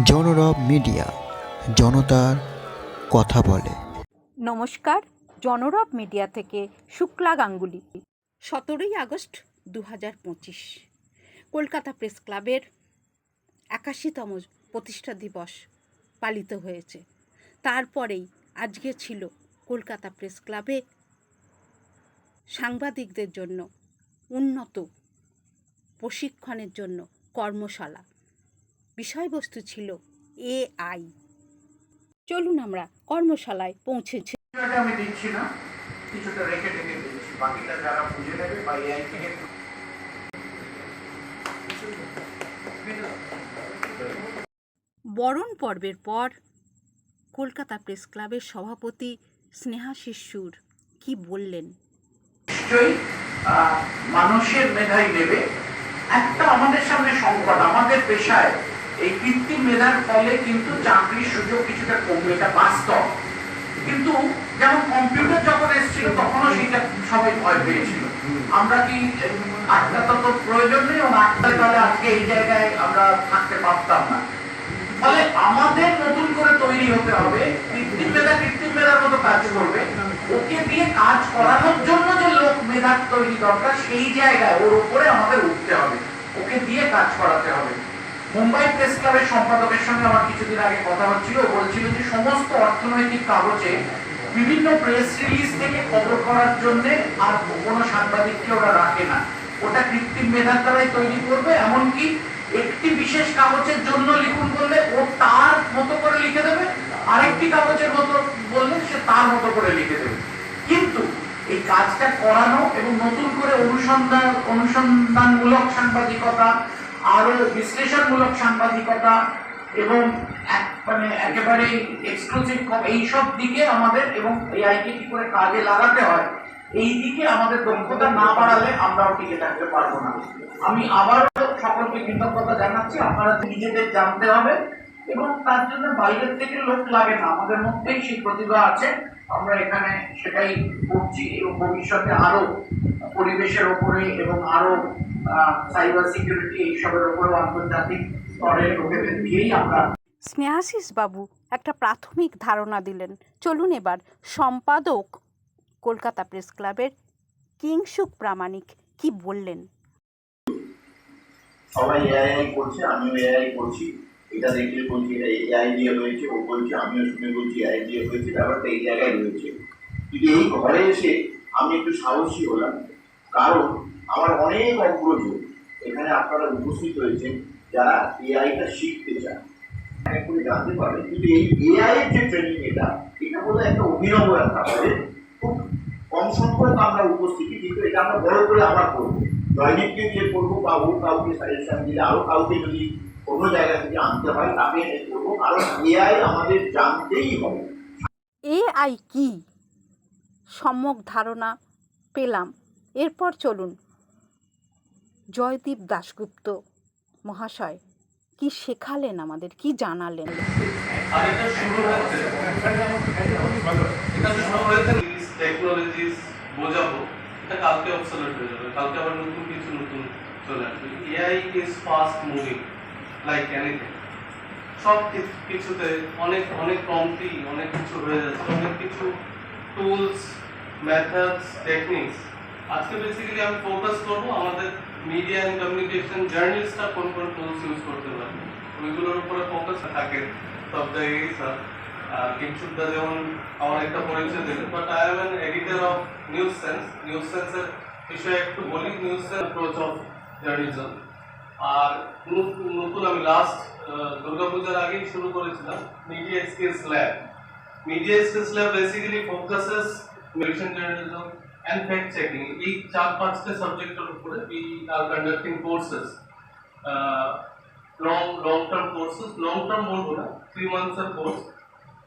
জনরব media জনতার কথা বলে। নমস্কার জনরব মিডিয়া থেকে শুক্লা গাঙ্গুলি। সতেরোই আগস্ট দু হাজার পঁচিশ কলকাতা প্রেস ক্লাবের একাশিতম প্রতিষ্ঠা দিবস পালিত হয়েছে। তারপরেই আজকে ছিল কলকাতা প্রেস ক্লাবে সাংবাদিকদের জন্য উন্নত প্রশিক্ষণের জন্য কর্মশালা। বিষয়বস্তু ছিল এআই। চলুন আমরা কর্মশালায় পৌঁছেছি আমি দিচ্ছি না কিছুটা রেখে রেখে দিচ্ছি। বাকিটা যারা বুঝে নেবে বা এআই থেকে বরণ পর্বের পর কলকাতা প্রেস ক্লাবের সভাপতি স্নেহা শিশুর কি বললেন? মানুষের মেধাই নেবে। একটা আমাদের সামনে সংকট আমাদের পেশায় এই কৃত্রিম মেধার ফলে কিন্তু চাকরির সুযোগ কিছুটা কমবে, এটা বাস্তব। কিন্তু যেমন কম্পিউটার যখন এসেছিল, তখনও সেটা সবাই ভয় পেয়েছিল। আমরা কি, আটটা তো প্রয়োজন নেই, এবং আটটায় তাহলে আজকে এই জায়গায় আমরা থাকতে পারতাম না। ফলে আমাদের নতুন করে তৈরি হতে হবে, কৃত্রিম মেধা কৃত্রিম মেধার মতো কাজ করবে। ওকে দিয়ে কাজ করানোর জন্য যে লোক মেধার তৈরি দরকার, সেই জায়গায় ওর উপরে আমাদের উঠতে হবে। ওকে দিয়ে কাজ করাতে হবে। মুম্বাই প্রেস ক্লাবের সম্পাদকের সঙ্গে আমার কিছুদিন আগে কথা হচ্ছিল বলছিল যে সমস্ত অর্থনৈতিক কাগজে বিভিন্ন প্রেস রিলিজ থেকে খবর করার জন্য আর কোনো সাংবাদিককে ওরা রাখে না। ওটা কৃত্রিম মেধার দ্বারাই তৈরি করবে, এমনকি একটি বিশেষ কাগজের জন্য লিখুন বললে ও তার মতো করে লিখে দেবে, আরেকটি কাগজের মতো বললে সে তার মতো করে লিখে দেবে। কিন্তু এই কাজটা করানো এবং নতুন করে অনুসন্ধান, অনুসন্ধানমূলক সাংবাদিকতা আরও বিশ্লেষণমূলক সাংবাদিকতা এবং মানে একেবারে এক্সক্লুসিভ এইসব দিকে আমাদের এবং এই আইকে কি করে কাজে লাগাতে হয়, এই দিকে আমাদের দক্ষতা না বাড়ালে আমরাও টিকে থাকতে পারব না। আমি আবারও সকলকে কৃতজ্ঞতা জানাচ্ছি, আপনারা নিজেদের জানতে হবে এবং তার জন্য বাইরের থেকে লোক লাগে না, আমাদের মধ্যেই সেই প্রতিভা আছে। আমরা এখানে সেটাই করছি এবং ভবিষ্যতে আরও পরিবেশের ওপরে এবং আরও সাইবার সিকিউরিটি এইসবের ওপরেও আন্তর্জাতিক স্তরে লোকেদের দিয়েই আমরা স্নেহাশিস বাবু একটা প্রাথমিক ধারণা দিলেন। চলুন এবার সম্পাদক কলকাতা প্রেস ক্লাবের কিংসুক প্রামাণিক কি বললেন? সবাই এআই করছে আমিও এআই করছি। এটা দেখলে বলছি এটা এআই দিয়ে হয়েছে, ও বলছে, আমিও শুনে বলছি এআই দিয়ে হয়েছে, ব্যাপারটা এই জায়গায় রয়েছে। কিন্তু এই ঘরে এসে আমি একটু সাহসী হলাম, কারণ আমার অনেক অগ্রজ এখানে আপনারা উপস্থিত হয়েছেন যারা এআইটা শিখতে চান। জানতে পারবে কিন্তু এই এআই এর যে ট্রেনিং এটা এটা বলে একটা অভিনব একটা খুব কম সংখ্যক আমরা উপস্থিতি, কিন্তু এটা আমরা বড় করে আবার করব। দৈনিককে দিয়ে করব বা ও কাউকে সাজেশন দিলে, আরও কাউকে যদি অন্য জায়গা থেকে আনতে হয় তাকে করব কারণ এআই আমাদের জানতেই হবে। এআই কি? সম্যক ধারণা পেলাম। এরপর চলুন। জয়দীপ দাশগুপ্ত মহাশয় কি শেখালেন আমাদের? কি জানালেন? আর এটা শুরু হচ্ছে এটা শুরু হয়েছে টেকনোলজিস বোঝাবো এটা কালকে অবসলেট হয়ে যাবে। কালকে আবার নতুন কিছু নতুন চলে আসবে। AI is fast moving like anything সব কিছু- কিছুতে অনেক অনেক প্রম্পটি অনেক কিছু হয়ে যাচ্ছে, অনেক কিছু টুলস মেথডস টেকনিক্স আজকে বেসিক্যালি আমি ফোকাস করব আমাদের মিডিয়া অ্যান্ড কমিউনিকেশন জার্নালিস্টরা কোন কোন টুলস ইউজ করতে পারে। ওইগুলোর উপরে ফোকাস থাকে সব জায়গায় স্যার কিংসুকদা যেমন আমার একটা পরিচয় দিলেন but I am an editor of news sense news সেন্সের বিষয়ে একটু বলি news sense approach of journalism আর নতুন আমি লাস্ট দুর্গাপূজার আগেই শুরু করেছিলাম media skills lab media skills lab basically focuses mission journalism and fact checking এই চার পাঁচটা সাবজেক্টের উপরে we are conducting courses long long term courses long term বলব না থ্রি মান্থসের কোর্স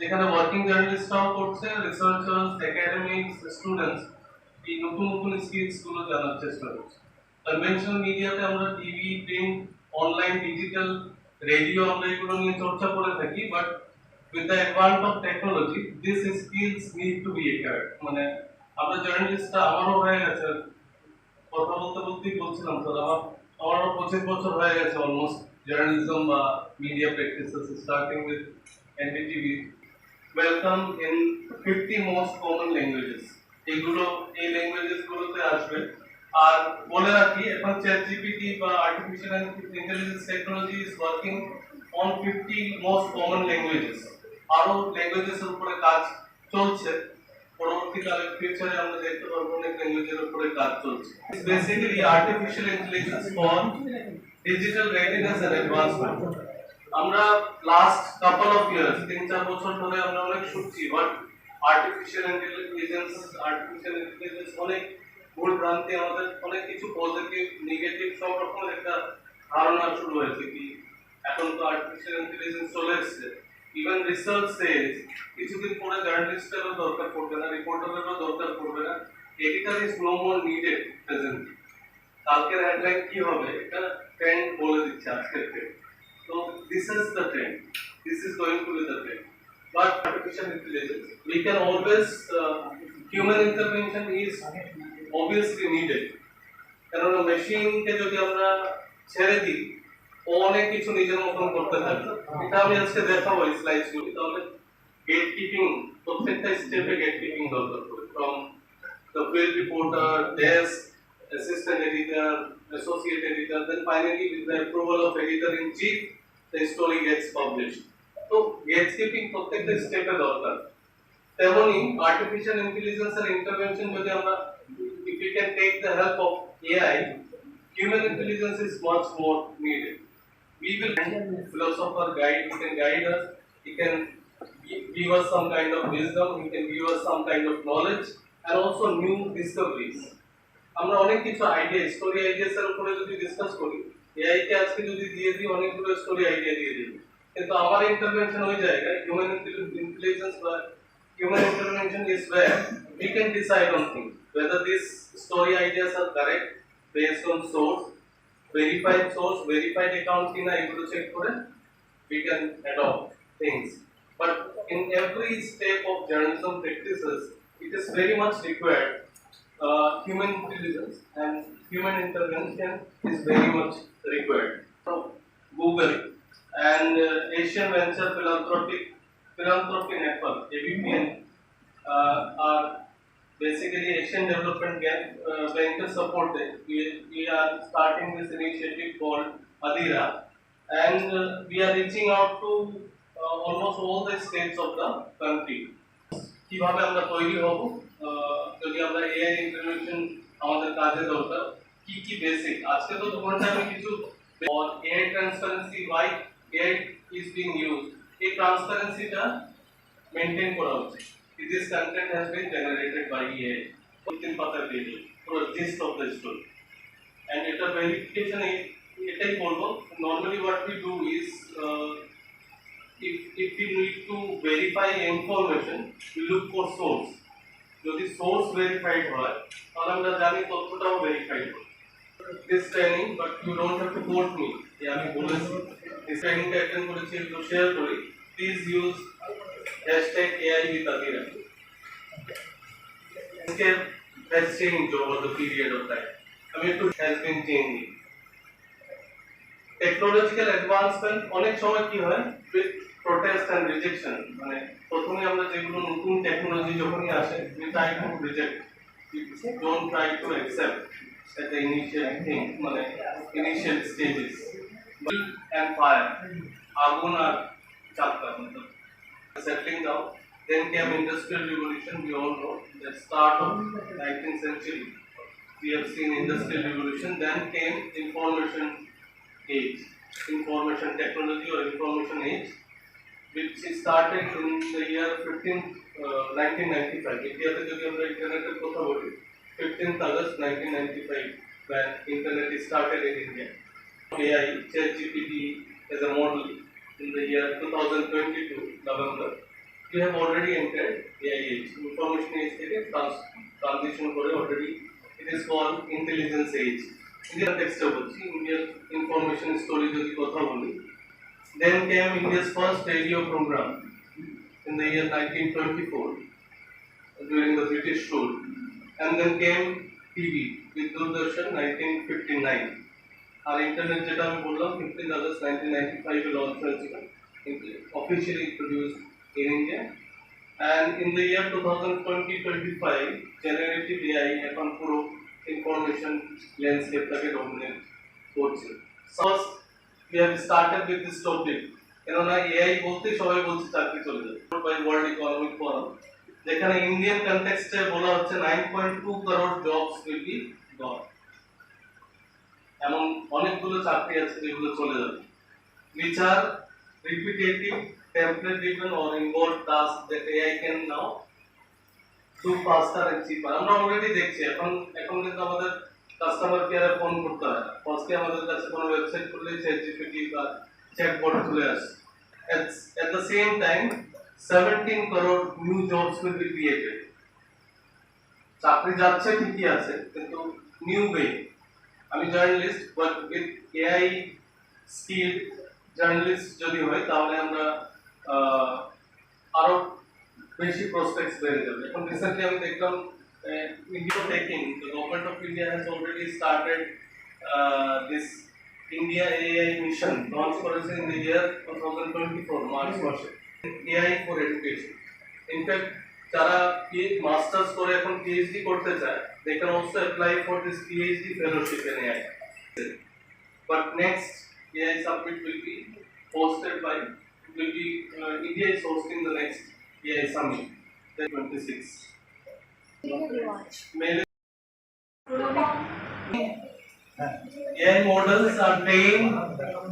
যেখানে ওয়ার্কিং জার্নালিস্টরাও করছে রিসার্চার্স একাডেমিক্স স্টুডেন্টস এই নতুন নতুন স্কিলসগুলো জানার চেষ্টা করছে। কনভেনশনাল মিডিয়াতে আমরা TV print online digital radio আমরা এগুলো নিয়ে চর্চা করে থাকি but with the advance of technology this skills need to be accord মানে আমরা জার্নালিস্টরা আমারও হয়ে গেছে কথা বলতে বলতেই বলছিলাম স্যার আমার আমারও পঁচিশ বছর হয়ে গেছে almost journalism uh, media practices, starting with NDTV, welcome in 50 most common languages. এগুলো এই ল্যাঙ্গুয়েজেস গুলোতে আসবে। আর বলে রাখি, এখন চ্যাট জিপিটি বা artificial intelligence technology is working on 50 most common languages আরও ল্যাঙ্গুয়েজেস এর উপরে কাজ চলছে। পরবর্তীকালে ফিউচারে আমরা দেখতে পারব অনেক ল্যাঙ্গুয়েজের উপরে কাজ চলছে। Basically artificial intelligence for digital readiness and advancement আমরা লাস্ট কাপল অফ ইয়ার্স তিন চার বছর ধরে আমরা অনেক শুনছি but artificial intelligence artificial intelligence অনেক ভুল ভ্রান্তি আমাদের অনেক কিছু পজিটিভ নেগেটিভ সব রকমের একটা ধারণা শুরু হয়েছে কি এখন তো আর্টিফিশিয়াল ইন্টেলিজেন্স চলে এসছে। ইভেন রিসার্চ সেজ কিছুদিন পরে জার্নালিস্টেরও দরকার পড়বে না রিপোর্টারেরও দরকার পড়বে না। Editor is no more needed presently কালকের হেডলাইন কি হবে? এটা ট্রেন্ড বলে দিচ্ছে আজকের trend So this is the trend. This is going to be the trend. But artificial intelligence, we can always uh, human intervention is obviously needed. কেননা মেশিনকে যদি আমরা ছেড়ে দিই ও অনেক কিছু নিজের মতন করতে থাকবে এটা আমি আজকে দেখাবো এই স্লাইডস গুলি তাহলে গেট কিপিং প্রত্যেকটা স্টেপে গেট কিপিং দরকার পড়ে from the field reporter, desk, assistant editor, associate editor, then finally with the approval of editor in chief, the story gets published. তো gatekeeping প্রত্যেকটা স্টেপে দরকার তেমনি আর্টিফিশিয়াল ইন্টেলিজেন্স এর ইন্টারভেনশন যদি আমরা if we can take the help of AI, human intelligence is much more needed. We will philosopher guide, he can guide us, he can gi- give us some kind of wisdom, he can give us some kind of knowledge and also new discoveries. আমরা অনেক কিছু idea story ideas এর উপরে যদি discuss করি AI কে আজকে যদি দিয়ে দিই অনেকগুলো স্টোরি আইডিয়া দিয়ে দিই কিন্তু আমার ইন্টারভেনশন ওই জায়গায় হিউম্যান ইন্টেলিজেন্স বা human intervention is where we can decide on things whether these story ideas are correct based on source, verified source, verified account in able to check for it, we can adopt things. But in every step of journalism practices, it is very much required uh, human intelligence and human intervention is very much required. So Google and uh, Asian Venture Philanthropic Philanthropy Network, AVPN, uh, are basically asian development bank uh, banker supported we, we are starting this initiative called adira and uh, we are reaching out to uh, almost all the states of the country কিভাবে আমরা তৈরি হব আহ, যদি আমরা AI intervention আমাদের কাজে দরকার কি কি বেসিক আজকে তো তোমার আমি কিছু AI transparency why AI is being use এই ট্রান্সপারেন্সিটা মেনটেন করা উচিত this content has been generated by AI তিন পাতা দিয়ে পুরো gist of the story and এটা ভেরিফিকেশন এটাই বলব normally what we do is if if we need to verify information, we look for source. যদি সোর্স ভেরিফাইড হয়, তাহলে আমরা জানি তথ্যটাও ভেরিফাইড হয়। This training but you don't have to quote me যে আমি বলেছি। দিস ট্রেনিংটা অ্যাটেন্ড করেছি, একটু শেয়ার করি। Please use hashtag AI with Adira Landscape has changed over the period of time. I mean, it has been changing. Technological advancement অনেক সময় কি হয় উইথ প্রোটেস্ট অ্যান্ড রিজেকশন মানে প্রথমে আমরা যেগুলো নতুন টেকনোলজি যখনই আসে we try to reject don't try to accept at the initial thing মানে ইনিশিয়াল স্টেজেস অ্যান্ড ফায়ার আগুন আর চাপটা মতলব settling down. Then came industrial revolution. We all know the start of 19th century. We have seen industrial revolution. Then came information age, information technology or information age, which started in the year 15, uh, 1995. ইন্ডিয়াতে যদি আমরা ইন্টারনেটের কথা বলি 15th August 1995 when internet started in India. AI, ChatGPT as a model in the year 2022 November, you have already entered AIH. Information age area trans transition for already it is called intelligence age. India the context of information storage Then came India's first radio program in the year 1924 during the British rule. And then came TV with Doordarshan 1959. আর internet যেটা আমি বললাম fifteen August nineteen ninety ফাইভে launch হয়েছিল। Officially introduce in India and in the year two thousand twenty twenty five generative AI এখন পুরো information ল্যান্ডস্কেপটাকে dominate করছে। First we have started with this topic কেননা এআই বলতে সবাই বলছে চাকরি চলে যাবে। বাই ওয়ার্ল্ড ইকোনমিক ফোরাম যেখানে ইন্ডিয়ান কনটেক্সটে বলা হচ্ছে nine point two crore jobs will be gone এমন অনেকগুলো চাকরি আছে যেগুলো চলে যাবে। Nature repetitive template depend or involve task that AI can now to faster and cheaper আমরা অলরেডি দেখছি, এখন এখন কিন্তু আমাদের কাস্টমার কেয়ারে ফোন করতে হয়। ফার্স্টে আমাদের কাছে কোনো ওয়েবসাইট খুললে চ্যাট জিপিটি বা চ্যাটবোর্ড খুলে আসে। At the same time seventeen crore new jobs will be created চাকরি যাচ্ছে ঠিকই আছে, কিন্তু নিউ ওয়ে আমি journalist but with AI skill journalist যদি হয় তাহলে আমরা আহ, আরও বেশি প্রসপেক্টস বেড়ে যাবে। এখন রিসেন্টলি আমি দেখলাম India taking the government of India has already started this India AI mission launch করেছে in the year two thousand twenty four March মাসে AI for education in fact যারা মাস্টার্স করে এখন পিএইচডি করতে চায় they can also apply for this PhD fellowship in AI but next AI summit will be hosted by will be uh, India is hosting the next AI summit the 26 May AI models are trained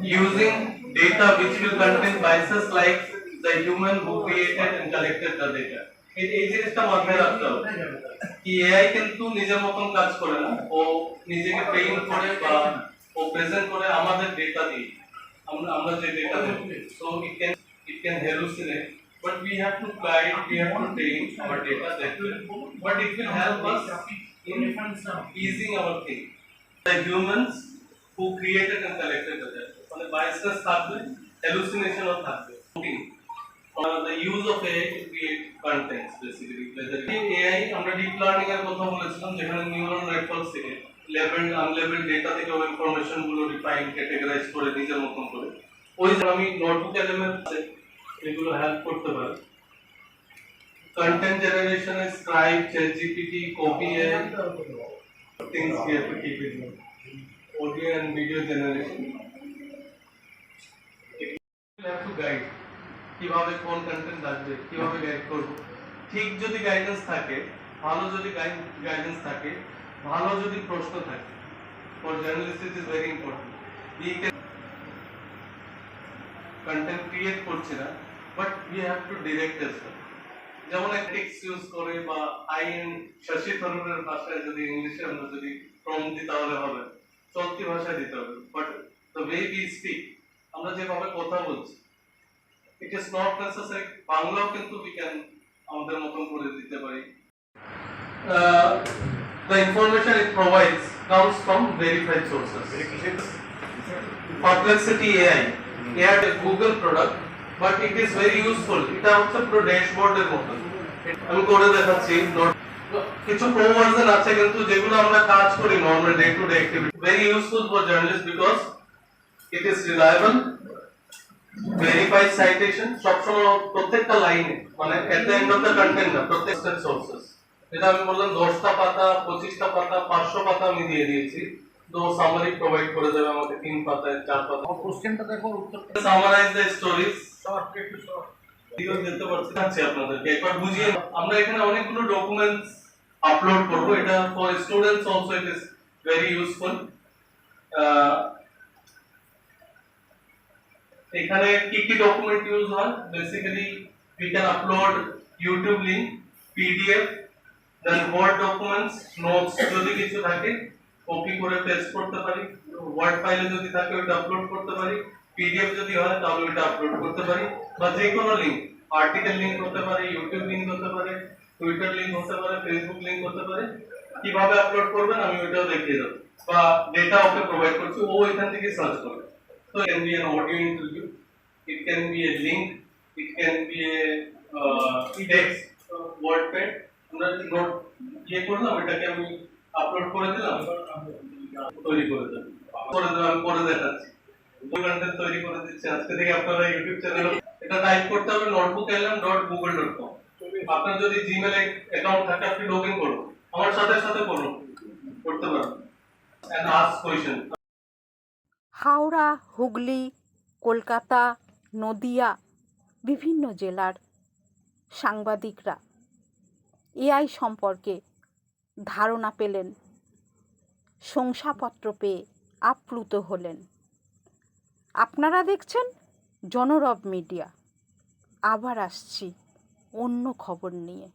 using data which will contain biases like the human who created and collected the data. এই এই জিনিসটা মাথায় রাখতে হবে কি AI কিন্তু নিজের মতন কাজ করে না ও নিজেকে ট্রেন করে বা ও প্রেজেন্ট করে আমাদের ডেটা দিয়ে আমরা আমরা যে data Dev so it can it can hallucinate but we have to guide we have to train our data that will but it will help us in easing our thing the humans who created and collected the data মানে biasness থাকবে hallucination ও থাকবে uh, the use of AI to create contents basically whether AI আমরা deep learning এর কথা বলেছিলাম যেখানে neural network থেকে লেভেল আনলেভেল ডেটা থেকে ইনফরমেশন গুলো রিফাইন ক্যাটাগরাইজ করে নিজের মতন করে ওই যে আমি নোটবুক এলিমেন্ট আছে এগুলো হেল্প করতে পারে content generation is scribe ChatGPT copy and things we have to keep in mind audio and video generation you have to guide কীভাবে কোন কন্টেন্ট রাখবে কীভাবে গাইড করব। ঠিক যদি গাইডেন্স থাকে, ভালো যদি গাইডেন্স থাকে, ভালো যদি প্রশ্ন থাকে for journalist it is very important we can content create করছি না but we have to direct as যেমন এক টেক্সট ইউজ করে বা আইন, শশী থারুরের ভাষায় যদি ইংলিশে আমরা যদি প্রম দিই তাহলে হবে। চলতি ভাষায় দিতে হবে but the way we speak আমরা যেভাবে কথা বলছি ইট ইজ নট নেসেসারি বাংলাও কিন্তু উই ক্যান আমাদের মতন করে দিতে পারি the information it provides comes from verified sources. Perplexity AI, AI is Google product, but it is very useful. এটা হচ্ছে পুরো ড্যাশবোর্ডের মতন আমি করে দেখাচ্ছি নোট কিছু প্রো ভার্সন আছে কিন্তু যেগুলো আমরা কাজ করি normal day to day activity very useful for journalist because it is reliable verified citation সবসময় প্রত্যেকটা লাইনে মানে at the end of the content না প্রত্যেকটা সোর্সেস এটা আমি বললাম দশটা পাতা পঁচিশটা পাতা পাঁচশো পাতা আমি দিয়ে দিয়েছি। তো সামারি প্রোভাইড করে দেবে আমাকে তিন পাতায় চার পাতা কোশ্চেনটা দেখো উত্তরটা। সামারাইজ দ্য স্টোরিজ শর্ট একটু শর্ট ভিডিও দিতে পারছি আচ্ছা আপনাদেরকে। একবার বুঝিয়ে আমরা এখানে অনেকগুলো ডকুমেন্টস আপলোড করব। এটা for students also it is very useful এখানে কি কি ডকুমেন্ট ইউজ হয়? Basically we can upload YouTube link PDF then word documents notes যদি কিছু থাকে কপি করে পেস্ট করতে পারি। ওয়ার্ড ফাইলে যদি থাকে ওটা আপলোড করতে পারি। পিডিএফ যদি হয় তাহলে ওটা আপলোড করতে পারি। বা যে কোনো লিংক আর্টিকেল লিংক হতে পারে ইউটিউব লিংক হতে পারে টুইটার লিংক হতে পারে ফেসবুক লিংক হতে পারে। কীভাবে আপলোড করবেন আমি ওইটাও দেখিয়ে দেবো। বা ডেটা ওকে প্রোভাইড করছি ও এখান থেকে সার্চ করবে। তো an audio interview, it can be a link, it can be a uh, text, WordPad. আমরা ইয়ে এটাকে আমি আপলোড করে দিলাম? তৈরি করে দিলাম। করে দেখাচ্ছি। কন্টেন্ট তৈরি করে দিচ্ছি। আজকে থেকে আপনারা ইউটিউব চ্যানেল এটা টাইপ করতে হবে notebook LM dot Google dot com আপনার যদি জিমেল অ্যাকাউন্ট থাকে আপনি লগ ইন করুন। আমার সাথে সাথে করুন। করতে কোয়েশ্চেন হাওড়া হুগলি কলকাতা নদিয়া, বিভিন্ন জেলার সাংবাদিকরা এআই সম্পর্কে ধারণা পেলেন, শংসাপত্র পেয়ে আপ্লুত হলেন। আপনারা দেখছেন জনরব মিডিয়া। আবার আসছি অন্য খবর নিয়ে।